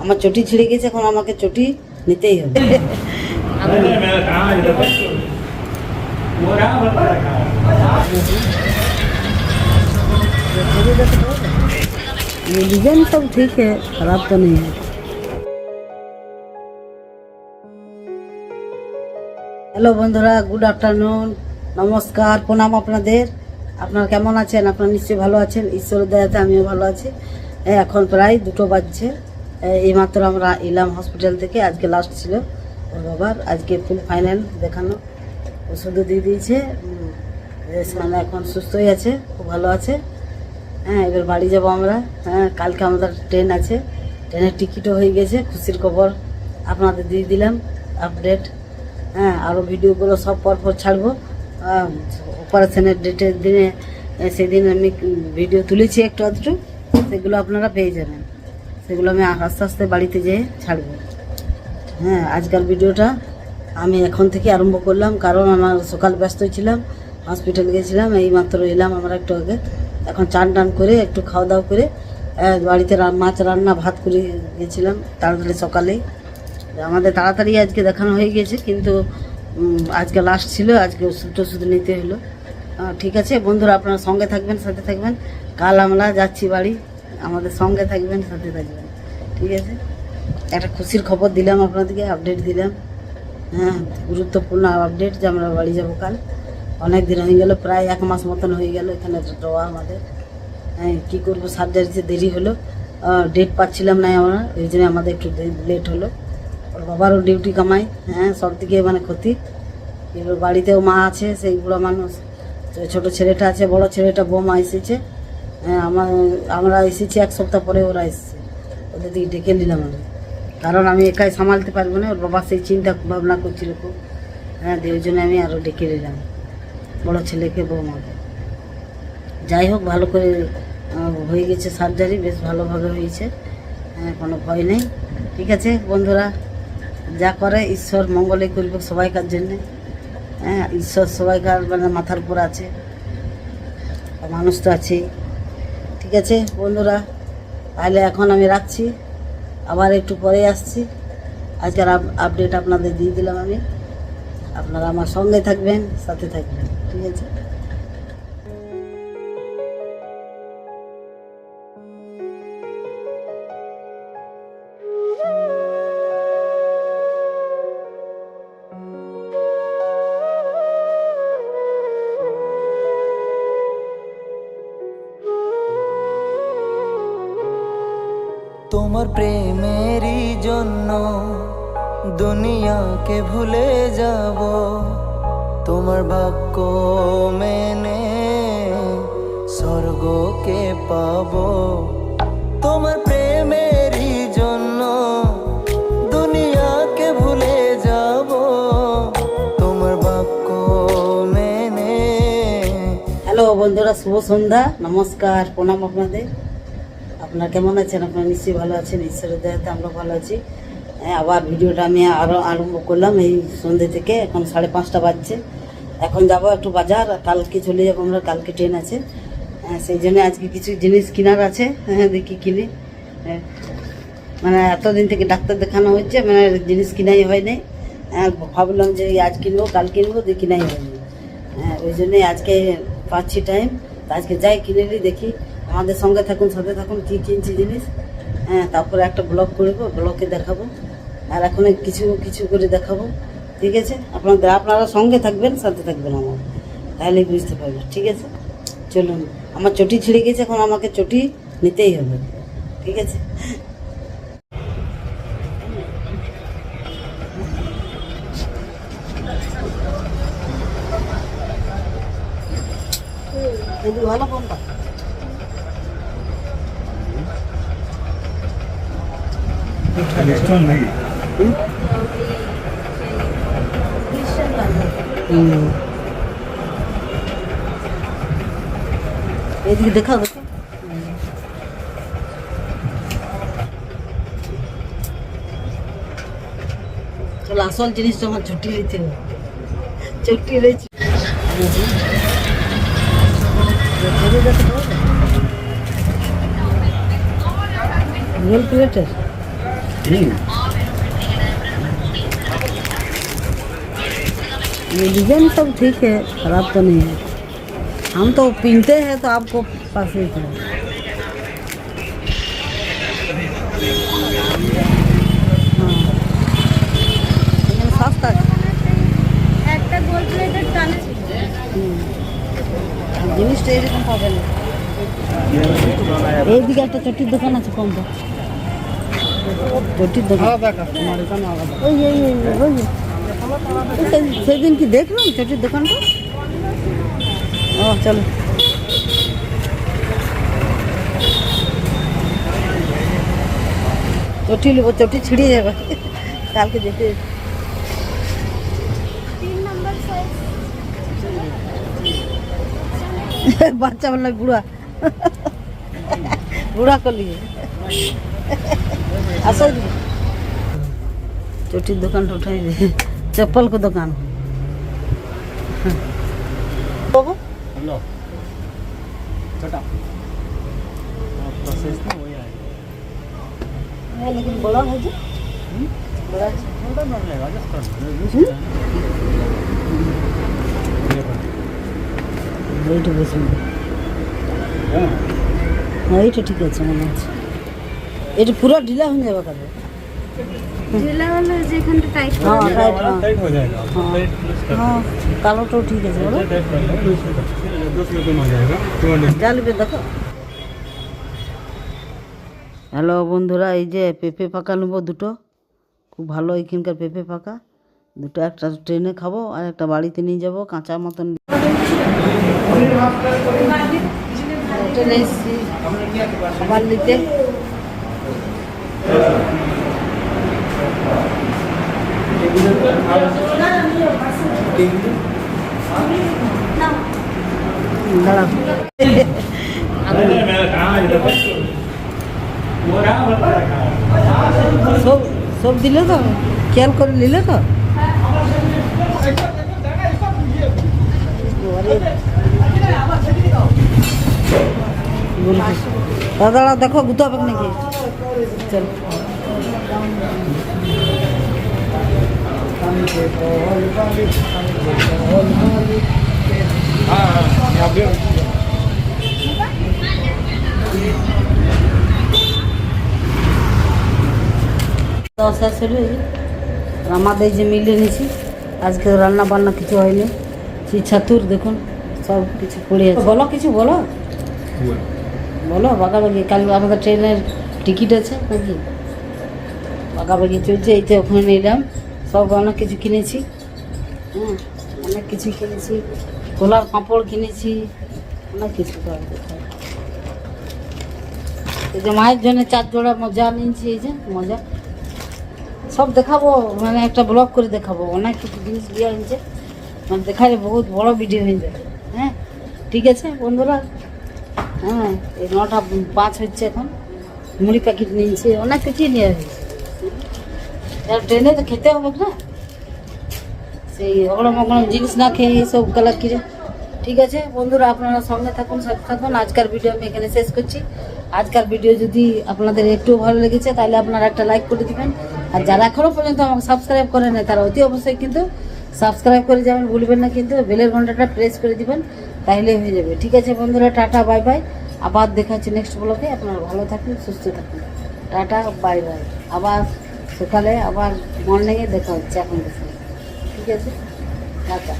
আমার চটি ছিঁড়ে গেছে এখন আমাকে চটি নিতেই হবে ये डिजाइन सब ठीक है खराब तो नहीं है হ্যালো বন্ধুরা গুড আফটারনুন নমস্কার প্রণাম আপনাদের আপনারা কেমন আছেন আপনারা নিশ্চয়ই ভালো আছেন ঈশ্বরের দয়াতে আমিও ভালো আছি এই এখন প্রায় দুটো বাজছে এই এইমাত্র আমরা এলাম হসপিটাল থেকে, আজকে লাস্ট ছিল। ওর বাবার আজকে ফুল ফাইনাল দেখানো। ওষুধও দিয়ে দিয়েছে। মানে এখন সুস্থই আছে, খুব ভালো আছে। হ্যাঁ এবার বাড়ি যাব আমরা। হ্যাঁ কালকে আমাদের ট্রেন আছে। ট্রেনের টিকিটও হয়ে গেছে, খুশির খবর আপনাদের দিয়ে দিলাম আপডেট হ্যাঁ আরও ভিডিওগুলো সব পরপর ছাড়বো। অপারেশনের ডেটের দিনে সেদিন আমি ভিডিও তুলেছি একটু আধটু। সেগুলো আপনারা পেয়ে যাবেন। সেগুলো আমি আস্তে আস্তে বাড়িতে যেয়ে ছাড়বো। হ্যাঁ আজকাল ভিডিওটা আমি এখন থেকে আরম্ভ করলাম, কারণ আমার সকাল ব্যস্ত ছিলাম হসপিটাল গেছিলাম এই মাত্র এলাম আমরা একটু আগে। এখন চান টান করে, একটু খাওয়া দাওয়া করে বাড়িতে মাছ রান্না, ভাত করে গেছিলাম তাড়াতাড়ি সকালেই আমাদের তাড়াতাড়ি আজকে দেখানো হয়ে গেছে, কিন্তু আজকে লাস্ট ছিল, আজকে ওষুধ টষুধ নিতে হলো। ঠিক আছে, বন্ধুরা আপনারা সঙ্গে থাকবেন, সাথে থাকবেন। কাল আমরা যাচ্ছি বাড়ি। আমাদের সঙ্গে থাকবেন, সাথে থাকবেন। ঠিক আছে? একটা খুশির খবর দিলাম আপনাদেরকে আপডেট দিলাম। হ্যাঁ গুরুত্বপূর্ণ আপডেট যে আমরা বাড়ি যাব কাল। অনেক দিন হয়ে গেল, প্রায় এক মাস মতন হয়ে গেল এখানে দেওয়া আমাদের। হ্যাঁ কী করব সার্জারিতে দেরি হলো ডেট পাচ্ছিলাম না আমরা, এই জন্য আমাদের একটু লেট হলো। ওর বাবারও ডিউটি কামাই হ্যাঁ সব দিকে মানে ক্ষতি। এবার বাড়িতেও মা আছে, সেই বুড়ো মানুষ। ছোট ছেলেটা আছে, বড় ছেলেটা বোমা এসেছে। হ্যাঁ আমার, আমরা এসেছি এক সপ্তাহ পরে ওরা এসেছে। ওদের দিকে ডেকে নিলাম আমি। কারণ আমি একাই সামালতে পারব না, ওর বাবা সেই চিন্তা ভাবনা করছিল খুব। হ্যাঁ ওই জন্য আমি আরও ডেকে নিলাম। বড়ো ছেলেকে, বৌমাকে। যাই হোক, ভালো করে হয়ে গেছে সার্জারি, বেশ ভালোভাবে হয়েছে। হ্যাঁ কোনো ভয় নেই। ঠিক আছে, বন্ধুরা, যা করে, ঈশ্বর মঙ্গলে করবে সবাইকার জন্যে। হ্যাঁ ঈশ্বর সবাইকার মানে মাথার উপর আছে। মানুষ তো আছেই। ঠিক আছে, বন্ধুরা? তাহলে এখন আমি রাখছি। আবার একটু পরে আসছি। আজকের আপ- আপডেট আপনাদের দিয়ে দিলাম আমি। আপনারা আমার সঙ্গে থাকবেন, সাথে থাকবেন, ঠিক আছে? তোমার প্রেমেরই জন্য দুনিয়াকে ভুলে যাব। তোমার বাক্য মেনে স্বর্গকে পাব। তোমার প্রেমেরই জন্য দুনিয়াকে ভুলে যাব। তোমার বাক্য মেনে হ্যালো বন্ধুরা, শুভ সন্ধ্যা। নমস্কার, প্রণাম আপনাদের। আপনারা কেমন আছেন? আপনারা নিশ্চয়ই ভালো আছেন ঈশ্বরের দয়াতে আমরা ভালো আছি। হ্যাঁ, আবার ভিডিওটা আমি আরও আরম্ভ করলাম এই সন্ধ্যে থেকে এখন সাড়ে পাঁচটা বাজছে। এখন যাব একটু বাজার কালকে চলে যাব আমরা কালকে ট্রেন আছে। হ্যাঁ, সেই জন্য আজকে কিছু জিনিস কেনার আছে হ্যাঁ দেখি কিনি। হ্যাঁ, মানে এতদিন থেকে ডাক্তার দেখানো হচ্ছে মানে জিনিস কিনাই হয় নাই। হ্যাঁ, ভাবলাম যে আজ কিনবো কাল কিনবো দিয়ে কিনাই হয়নি হ্যাঁ ওই জন্যই আজকে পাচ্ছি টাইম আজকে যাই কিনে নিই দেখি। আমাদের সঙ্গে থাকুন সাথে থাকুন, কী কিনছি জিনিস। হ্যাঁ তারপরে একটা ব্লগ করব, ব্লগে দেখাবো। আর এখন কিছু কিছু করে দেখাবো, ঠিক আছে? আপনাদের, আপনারা সঙ্গে থাকবেন, সাথে থাকবেন আমার। তাহলেই বুঝতে পারবেন, ঠিক আছে? চলুন, আমার চটি ছিঁড়ে গেছে, এখন আমাকে চটি নিতেই হবে, ঠিক আছে? ভালো কোনটা হুম। এদিকে দেখা দেখো চলো আসল জিনিসটা আমার ছুটি নিতে হবে ছুটি রয়েছে গোল প্লেটের ये डिजाइन सब ठीक है खराब तो नहीं है हम तो पहनते हैं तो आपको पास ही है हाँ এখানে সস্তা আছে একটা গোল প্লেটের টানা হুম। আর জিনিসটা এরকম পাবে না এইদিকে একটা চটির দোকান আছে কম দাম সেদিন কি দেখলাম চটির দোকানটা ও চলো চটি নেব চটি ছিঁড়িয়ে যাবে কালকে দেখে তিন নম্বর সাইজ বাচ্চা বললে বুড়া বুড়া করলি আসো এদিকে। চটির দোকানটা উঠাই দে चप्पल को दुकान बाबू लो छोटा प्रोसेस ना वही आएगा है लेकिन बड़ा है जो बड़ा है। छोटा कर लेगा जस्ट कर এইটা বেশ সুন্দর হ্যাঁ এইটা ঠিক আছে মনে হচ্ছে এটা পুরো ঢিলা হয়ে যাবে কারণ ঢিলা হ্যাঁ, হ্যাঁ। হ্যাঁ। কালোটাও ঠিক আছে হ্যালো বন্ধুরা এই যে পেঁপে পাকা নেব দুটো। খুব ভালো এখানকার পেঁপে পাকা। দুটো একটা ট্রেনে খাব আর একটা বাড়িতে নিয়ে যাব কাঁচা মতন। হোটেলে এসছি। নিতে। সব সব দিলে তো খেয়াল করে নিলে তো। দাদা দেখো গুতো হবে নাকি? চল দশ যে। আমাদের যে মিলে নিয়েছি আজকে রান্না বান্না কিছু হয়নি। সেই ছাতুর দেখুন সব কিছু পড়ে আছে। বলো কিছু বলো। বলো বাগাবাগি কাল আমাদের ট্রেনের টিকিট আছে নাকি বাগাবাগি চলছে, এই তো ওখানে নিলাম সব অনেক কিছু কিনেছি। হ্যাঁ অনেক কিছু কিনেছি। কলার পাঁপড় কিনেছি। অনেক কিছু। এই যে মায়ের জন্য চার জোড়া মজা নিয়েছি, এই যে মজা। সব দেখাবো মানে একটা ব্লগ করে দেখাবো। অনেক কিছু জিনিস দেওয়া হয়েছে মানে দেখালে বহুত বড় ভিডিও হয়ে যাবে। হ্যাঁ ঠিক আছে বন্ধুরা? হ্যাঁ এই নটা পাঁচ হচ্ছে এখন। মুড়ি প্যাকেট নিয়েছে, অনেক কিছুই নিয়ে হয়েছে ট্রেনে তো খেতে হবে না। সেই অগড়ম অগড়ম জিনিস না খেয়ে এইসব কালার কিনে ঠিক আছে, বন্ধুরা, আপনারা সঙ্গে থাকুন, সাথে থাকুন। আজকের ভিডিও আমি এখানে শেষ করছি। আজকের ভিডিও যদি আপনাদের একটু ভালো লেগেছে, তাহলে আপনারা একটা লাইক করে দিবেন। আর যারা এখনও পর্যন্ত আমাকে সাবস্ক্রাইব করেন নাই, তারা অতি অবশ্যই কিন্তু সাবস্ক্রাইব করে যাবেন। ভুলবেন না কিন্তু, বেলের ঘন্টাটা প্রেস করে দিবেন তাহলে হয়ে যাবে। ঠিক আছে, বন্ধুরা, টাটা, বাই বাই। আবার দেখা হচ্ছে নেক্সট ব্লকে আপনারা ভালো থাকুন, সুস্থ থাকুন। টাটা বাই বাই আবার সকালে, আবার মর্নিংয়ে দেখা হচ্ছে এখন ঠিক আছে? টাটা।